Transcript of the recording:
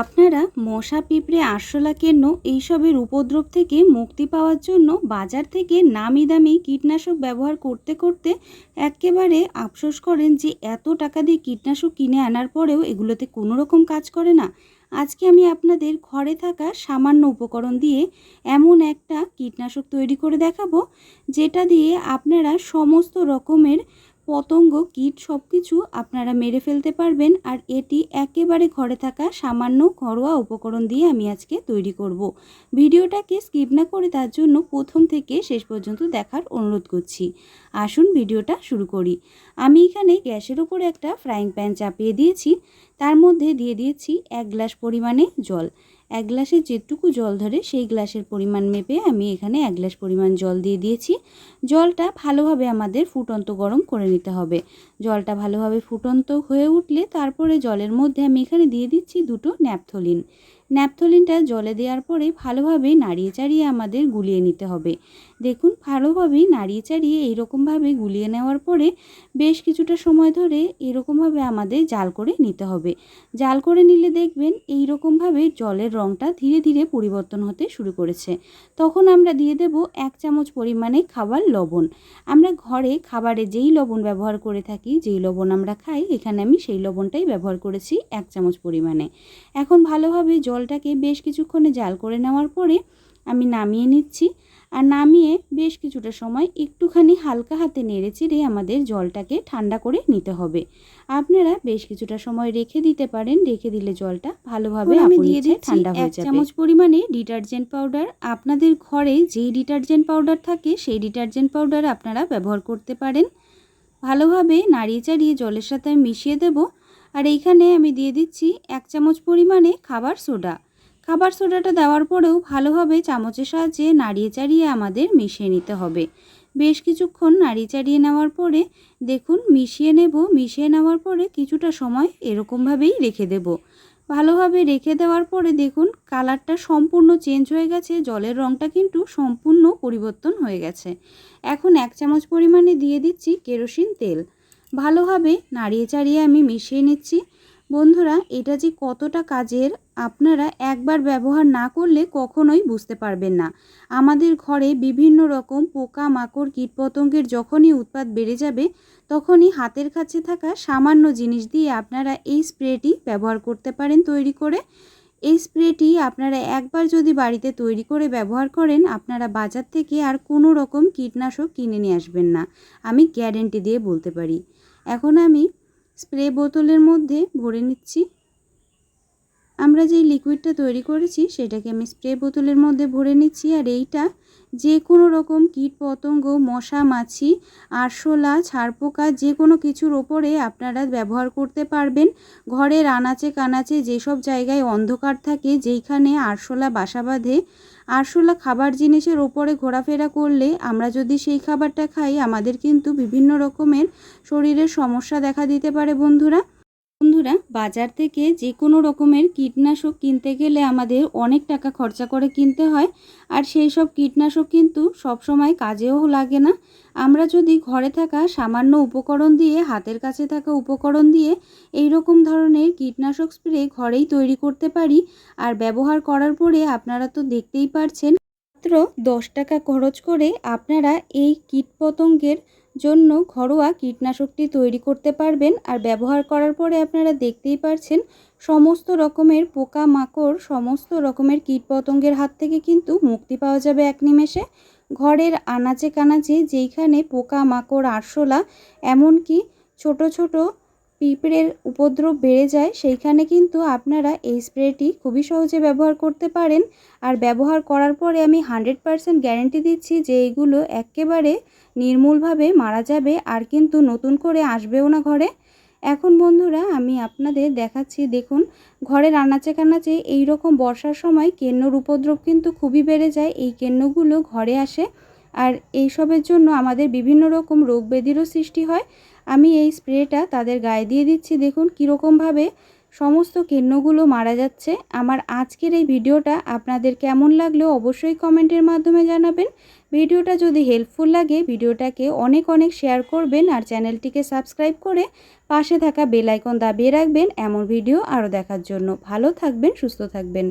আপনারা মশা পিঁপড়ে আরশোলা কেন্ন এইসবের উপদ্রব থেকে মুক্তি পাওয়ার জন্য বাজার থেকে নামি দামি কীটনাশক ব্যবহার করতে করতে একেবারে আফসোস করেন যে এত টাকা দিয়ে কীটনাশক কিনে আনার পরেও এগুলোতে কোনো রকম কাজ করে না। আজকে আমি আপনাদের ঘরে থাকা সামান্য উপকরণ দিয়ে এমন একটা কীটনাশক তৈরি করে দেখাবো, যেটা দিয়ে আপনারা সমস্ত রকমের পতঙ্গ, কীট সব কিছু আপনারা মেরে ফেলতে পারবেন আর এটি একেবারে ঘরে থাকা সামান্য ঘরোয়া উপকরণ দিয়ে আমি আজকে তৈরি করব। ভিডিওটাকে স্কিপ না করে তার জন্য প্রথম থেকে শেষ পর্যন্ত দেখার অনুরোধ করছি। আসুন ভিডিওটা শুরু করি। আমি এখানে গ্যাসের উপরে একটা ফ্রাইং প্যান চাপিয়ে দিয়েছি। তার মধ্যে দিয়ে দিয়েছি এক গ্লাস পরিমাণে জল। এক গ্লাসে যেটুকু জল ধরে সেই গ্লাসের পরিমাণ মেপে আমি এখানে এক গ্লাস পরিমাণ জল দিয়ে দিয়েছি। জলটা ভালোভাবে আমাদের ফুটন্ত গরম করে নিতে হবে। জলটা ভালোভাবে ফুটন্ত হয়ে উঠলে তারপরে জলের মধ্যে আমি এখানে দিয়ে দিচ্ছি দুটো ন্যাপথলিন। ন্যাপথলিনটা জলে দেওয়ার পরে ভালোভাবে নাড়িয়ে চাড়িয়ে আমাদের গুলিয়ে নিতে হবে। দেখুন, ভালোভাবে নাড়িয়ে চাড়িয়ে এইরকমভাবে গুলিয়ে নেওয়ার পরে বেশ কিছুটা সময় ধরে এরকমভাবে আমাদের জাল করে নিতে হবে। জাল করে নিলে দেখবেন এই রকমভাবে জলের রঙটা ধীরে ধীরে পরিবর্তন হতে শুরু করেছে। তখন আমরা দিয়ে দেব এক চামচ পরিমাণে খাবার লবণ। আমরা ঘরে খাবারে যেই লবণ ব্যবহার করে থাকি, যেই লবণ আমরা খাই, এখানে আমি সেই লবণটাই ব্যবহার করেছি এক চামচ পরিমাণে। এখন ভালোভাবে জলটাকে বেশ কিছুক্ষণে জাল করে নেওয়ার পরে আমি নামিয়ে নিচ্ছি। আর নামিয়ে বেশ কিছুটা সময় একটুখানি হালকা হাতে নেড়ে চেড়ে আমাদের জলটাকে ঠান্ডা করে নিতে হবে। আপনারা বেশ কিছুটা সময় রেখে দিতে পারেন রেখে দিলে জলটা ভালোভাবে আমি দিয়ে দিয়ে ঠান্ডা হয়ে যাবে। চামচ পরিমাণে ডিটারজেন্ট পাউডার। আপনাদের ঘরে যেই ডিটারজেন্ট পাউডার থাকে সেই ডিটারজেন্ট পাউডার আপনারা ব্যবহার করতে পারেন। ভালোভাবে নাড়িয়ে চাড়িয়ে জলের সাথে আমি মিশিয়ে দেব। আর এইখানে আমি দিয়ে দিচ্ছি এক চামচ পরিমাণে খাবার সোডা। খাবার সোডাটা দেওয়ার পরেও ভালোভাবে চামচের সাহায্যে নাড়িয়ে চাড়িয়ে আমাদের মিশিয়ে নিতে হবে। বেশ কিছুক্ষণ নাড়িয়ে চাড়িয়ে নেওয়ার পরে দেখুন মিশিয়ে নেব, মিশিয়ে নেওয়ার পরে কিছুটা সময় এরকমভাবেই রেখে দেব। ভালোভাবে রেখে দেওয়ার পরে দেখুন কালারটা সম্পূর্ণ চেঞ্জ হয়ে গেছে, জলের রঙটা কিন্তু সম্পূর্ণ পরিবর্তন হয়ে গেছে। এখন এক চামচ পরিমাণে দিয়ে দিচ্ছি কেরোসিন তেল। ভালোভাবে নাড়িয়ে চাড়িয়ে আমি মিশিয়ে নিচ্ছি। বন্ধুরা, এটা যে কতটা কাজের, আপনারা একবার ব্যবহার না করলে কখনোই বুঝতে পারবেন না। আমাদের ঘরে বিভিন্ন রকম পোকা মাকড় কীটপতঙ্গের যখনই উৎপাদ বেড়ে যাবে, তখনই হাতের কাছে থাকা সামান্য জিনিস দিয়ে আপনারা এই স্প্রেটি ব্যবহার করতে পারেন তৈরি করে। এই স্প্রেটি আপনারা একবার যদি বাড়িতে তৈরি করে ব্যবহার করেন, আপনারা বাজার থেকে আর কোনো রকম কীটনাশক কিনে নিয়ে আসবেন না। আমি গ্যারেন্টি দিয়ে বলতে পারি। এখন আমি স্প্রে বোতলের মধ্যে ভরে নিচ্ছি। আমরা যেই লিকুইডটা তৈরি করেছি সেটাকে আমি স্প্রে বোতলের মধ্যে ভরে নিচ্ছি আর এইটা যে কোনো রকম কীট পতঙ্গ, মশা, মাছি, আরশোলা, ছাড়পোকা যে কোনো কিছুর ওপরে আপনারা ব্যবহার করতে পারবেন। ঘরের আনাচে কানাচে যেসব জায়গায় অন্ধকার থাকে যেইখানে আরশোলা বাসা বাঁধে, আরশোলা খাবার জিনিসের ওপরে ঘোরাফেরা করলে আমরা যদি সেই খাবারটা খাই, আমাদের কিন্তু বিভিন্ন রকমের শরীরের সমস্যা দেখা দিতে পারে বন্ধুরা। বন্ধুরা, বাজার থেকে যে কোনো রকমের কীটনাশক কিনতে গেলে আমাদের অনেক টাকা খরচা করে কিনতে হয়। আর সেই সব কীটনাশক কিন্তু সব সময় কাজেও লাগে না। আমরা যদি ঘরে থাকা সামান্য উপকরণ দিয়ে, হাতের কাছে থাকা উপকরণ দিয়ে এই রকম ধরনের কীটনাশক স্প্রে ঘরেই তৈরি করতে পারি আর ব্যবহার করার পরে আপনারা তো দেখতেই পারছেন, মাত্র দশ টাকা খরচ করে আপনারা এই কীটপতঙ্গের জন্য ঘরোয়া কীটনাশকটি তৈরি করতে পারবেন আর ব্যবহার করার পরে আপনারা দেখতেই পারছেন সমস্ত রকমের পোকা মাকড় সমস্ত রকমের কীটপতঙ্গের হাত থেকে কিন্তু মুক্তি পাওয়া যাবে এক নিমেষে। ঘরের আনাচে কানাচে যেইখানে পোকা মাকড় আরশোলা, এমনকি ছোট ছোট পিঁপড়ের উপদ্রব বেড়ে যায়, সেইখানে কিন্তু আপনারা এই স্প্রেটি খুবই সহজে ব্যবহার করতে পারেন। আর ব্যবহার করার পরে আমি হান্ড্রেড পারসেন্ট গ্যারেন্টি দিচ্ছি যে এইগুলো একেবারে নির্মূলভাবে মারা যাবে আর কিন্তু নতুন করে আসবেও না ঘরে। এখন বন্ধুরা, আমি আপনাদের দেখাচ্ছি, দেখুন ঘরের আনাচে কানাচে এই রকম বর্ষার সময় কেন্নর উপদ্রব কিন্তু খুবই বেড়ে যায়। এই কেন্নগুলো ঘরে আসে। আর এইসবের জন্য আমাদের বিভিন্ন রকম রোগ ব্যাধিরও সৃষ্টি হয়। আমি এই স্প্রেটা তাদের গায়ে দিয়ে দিচ্ছি। দেখুন কীরকমভাবে সমস্ত কেন্নগুলো মারা যাচ্ছে। আমার আজকের এই ভিডিওটা আপনাদের কেমন লাগল অবশ্যই কমেন্টের মাধ্যমে জানাবেন। ভিডিওটা যদি হেল্পফুল লাগে ভিডিওটাকে অনেক অনেক শেয়ার করবেন আর চ্যানেলটিকে সাবস্ক্রাইব করে পাশে থাকা বেল আইকন দাবিয়ে রাখবেন এমন ভিডিও আরও দেখার জন্য। ভালো থাকবেন, সুস্থ থাকবেন।